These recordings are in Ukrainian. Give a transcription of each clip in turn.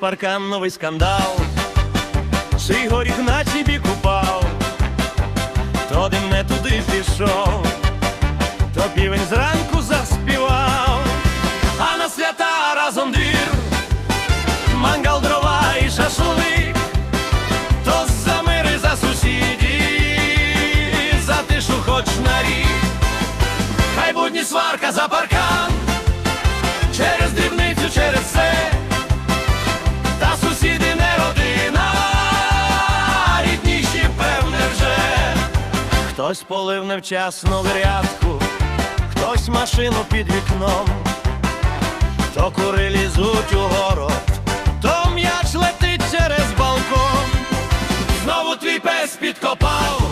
паркан новий скандал, Чий горіх на бік упав, то дим не туди пішов, то півень зранку заспівав, а на свята разом двір, мангал дрова і шашлик, то за мири за сусідів, за тишу хоч на рік, хай будні сварка за паркан, Хтось полив невчасно грядку, хтось машину під вікном, то кури лізуть у город, то м'яч летить через балкон. Знову твій пес підкопав,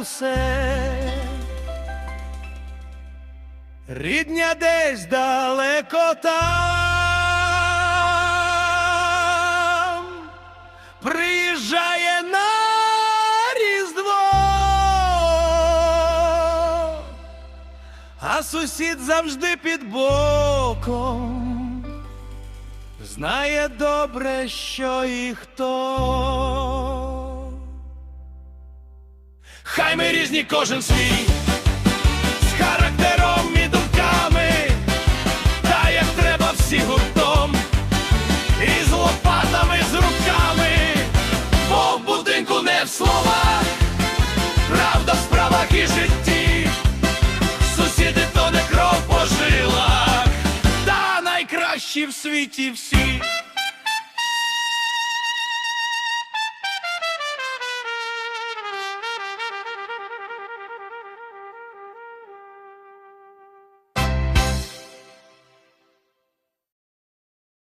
усе. Рідня десь далеко там приїжджає на Різдво, а сусід завжди під боком, знає добре, що і хто. Хай ми різні кожен свій. З характером і думками, та як треба всі гуртом, і з лопатами, з руками, бо в будинку не в словах, правда в справах і житті, сусіди то не кров по жилах, та найкращі в світі всі.